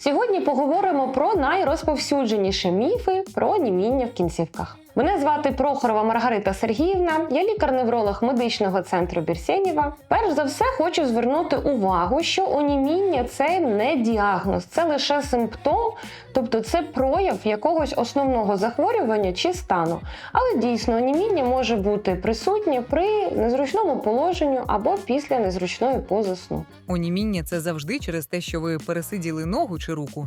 Сьогодні поговоримо про найрозповсюдженіші міфи про німіння в кінцівках. Мене звати Прохорова Маргарита Сергіївна, я лікар-невролог медичного центру Бірсєнєва. Перш за все, хочу звернути увагу, що оніміння це не діагноз, це лише симптом, тобто це прояв якогось основного захворювання чи стану. Але дійсно оніміння може бути присутнє при незручному положенню або після незручної пози сну. Оніміння це завжди через те, що ви пересиділи ногу чи руку.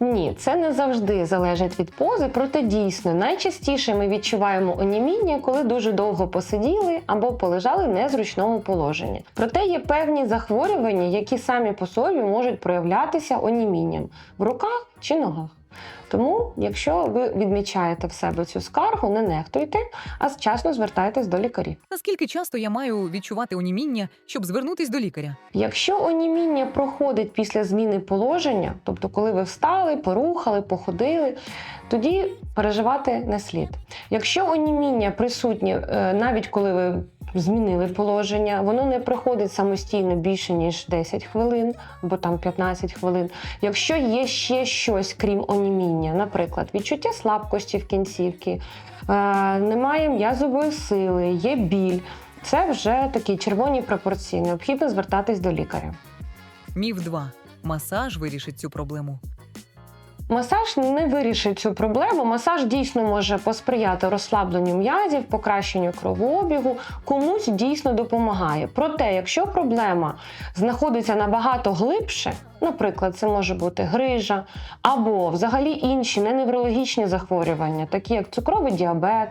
Ні, це не завжди залежить від пози, проте дійсно найчастіше ми відчуваємо оніміння, коли дуже довго посиділи або полежали в незручному положенні. Проте є певні захворювання, які самі по собі можуть проявлятися онімінням в руках чи ногах. Тому, якщо ви відмічаєте в себе цю скаргу, не нехтуйте, а вчасно звертайтесь до лікарів. Наскільки часто я маю відчувати оніміння, щоб звернутись до лікаря? Якщо оніміння проходить після зміни положення, тобто коли ви встали, порухали, походили, тоді переживати не слід. Якщо оніміння присутнє е, навіть коли ви змінили положення, воно не проходить самостійно більше ніж 10 хвилин або там 15 хвилин. Якщо є ще щось крім оніміння, наприклад, відчуття слабкості в кінцівці, е, немає м'язової сили, є біль. Це вже такі червоні пропорції. Необхідно звертатись до лікаря. Міф 2. Масаж вирішить цю проблему. Масаж не вирішить цю проблему. Масаж дійсно може посприяти розслабленню м'язів, покращенню кровообігу, комусь дійсно допомагає. Проте, якщо проблема знаходиться набагато глибше, наприклад, це може бути грижа або взагалі інші неневрологічні захворювання, такі як цукровий діабет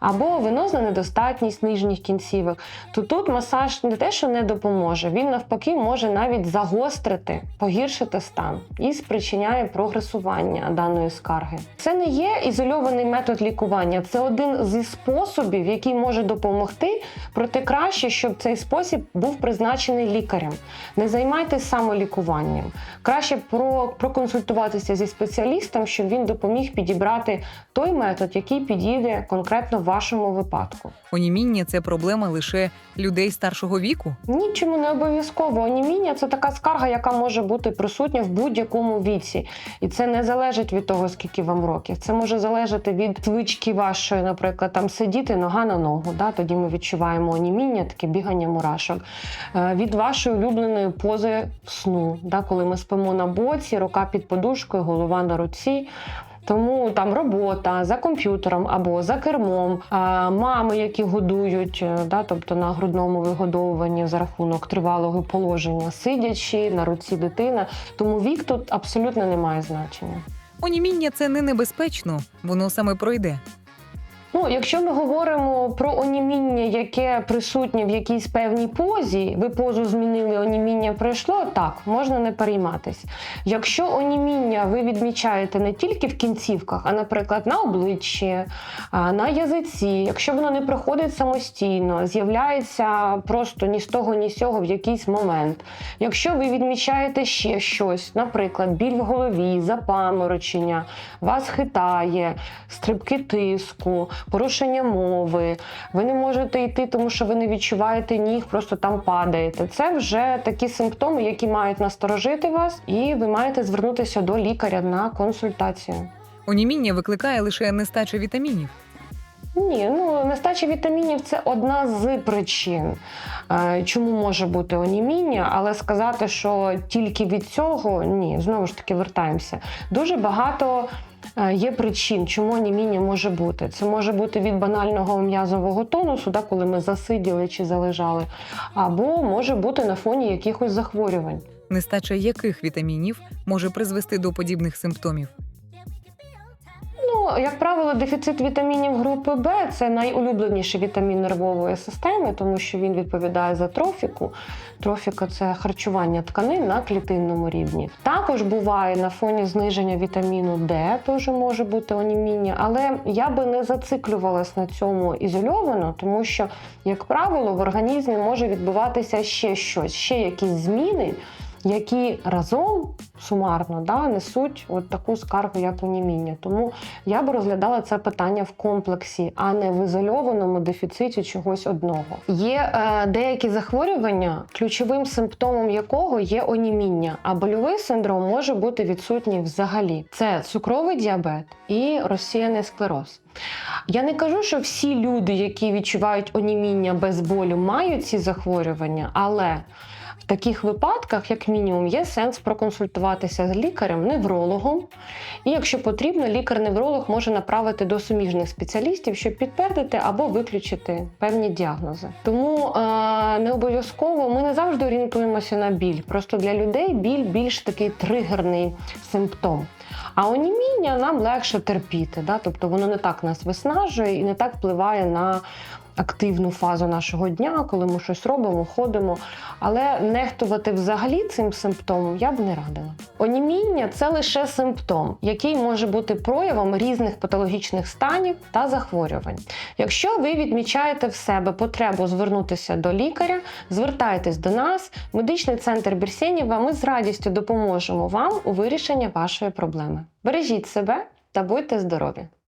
або венозна недостатність нижніх кінцівок, то тут масаж не те, що не допоможе, він навпаки може навіть загострити, погіршити стан і спричиняє прогресування даної скарги. Це не є ізольований метод лікування, це один зі способів, який може допомогти. Проте краще, щоб цей спосіб був призначений лікарем. Не займайтесь самолікуванням. Краще про, проконсультуватися зі спеціалістом, щоб він допоміг підібрати той метод, який підійде конкретно в вашому випадку. Оніміння це проблема лише людей старшого віку. Нічому не обов'язково. Оніміння це така скарга, яка може бути присутня в будь-якому віці. І це не залежить від того, скільки вам років. Це може залежати від звички вашої, наприклад, там сидіти нога на ногу. Да? Тоді ми відчуваємо оніміння, таке бігання мурашок. Е, Від вашої улюбленої пози сну, да? коли ми спимо на боці, рука під подушкою, голова на руці. Тому там робота за комп'ютером або за кермом, мами, які годують, е, да, тобто на грудному вигодовуванні за рахунок тривалого положення, сидячи на руці дитина. Тому вік тут абсолютно не має значення. Оніміння це не небезпечно, воно саме пройде. Ну, якщо ми говоримо про оніміння, яке присутнє в якійсь певній позі, ви позу змінили, оніміння пройшло, так, можна не перейматись. Якщо оніміння ви відмічаєте не тільки в кінцівках, а, наприклад, на обличчі, на язиці, якщо воно не проходить самостійно, з'являється просто ні з того, ні з цього в якийсь момент. Якщо ви відмічаєте ще щось, наприклад, біль в голові, запаморочення, вас хитає, стрибки тиску, порушення мови, ви не можете йти, тому що ви не відчуваєте ніг, просто там падаєте. Це вже такі симптоми, які мають насторожити вас, і ви маєте звернутися до лікаря на консультацію. Оніміння викликає лише нестача вітамінів. Ні, ну нестача вітамінів це одна з причин, е, чому може бути оніміння, але сказати, що тільки від цього ні, знову ж таки вертаємося. Дуже багато е, є причин, чому оніміння може бути. Це може бути від банального м'язового тонусу, да, коли ми засиділи чи залежали, або може бути на фоні якихось захворювань. Нестача яких вітамінів може призвести до подібних симптомів? Як правило, дефіцит вітамінів групи Б це найулюбленіший вітамін нервової системи, тому що він відповідає за трофіку. Трофіка це харчування тканин на клітинному рівні. Також буває на фоні зниження вітаміну Д, теж може бути оніміння, але я би не зациклювалась на цьому ізольовано, тому що, як правило, в організмі може відбуватися ще щось, ще якісь зміни які разом сумарно да, несуть от таку скаргу, як оніміння. Тому я би розглядала це питання в комплексі, а не в ізольованому дефіциті чогось одного. Є е, деякі захворювання, ключовим симптомом якого є оніміння, а больовий синдром може бути відсутній взагалі. Це цукровий діабет і розсіяний склероз. Я не кажу, що всі люди, які відчувають оніміння без болю, мають ці захворювання, але таких випадках, як мінімум, є сенс проконсультуватися з лікарем, неврологом. І якщо потрібно, лікар-невролог може направити до суміжних спеціалістів, щоб підтвердити або виключити певні діагнози. Тому е, не обов'язково ми не завжди орієнтуємося на біль. Просто для людей біль більш такий тригерний симптом. А оніміння нам легше терпіти, да? тобто воно не так нас виснажує і не так впливає на активну фазу нашого дня, коли ми щось робимо, ходимо. Але нехтувати взагалі цим симптомом я б не радила. Оніміння це лише симптом, який може бути проявом різних патологічних станів та захворювань. Якщо ви відмічаєте в себе потребу звернутися до лікаря, звертайтесь до нас, медичний центр Бірсєнєва. Ми з радістю допоможемо вам у вирішенні вашої проблеми. Бережіть себе та будьте здорові!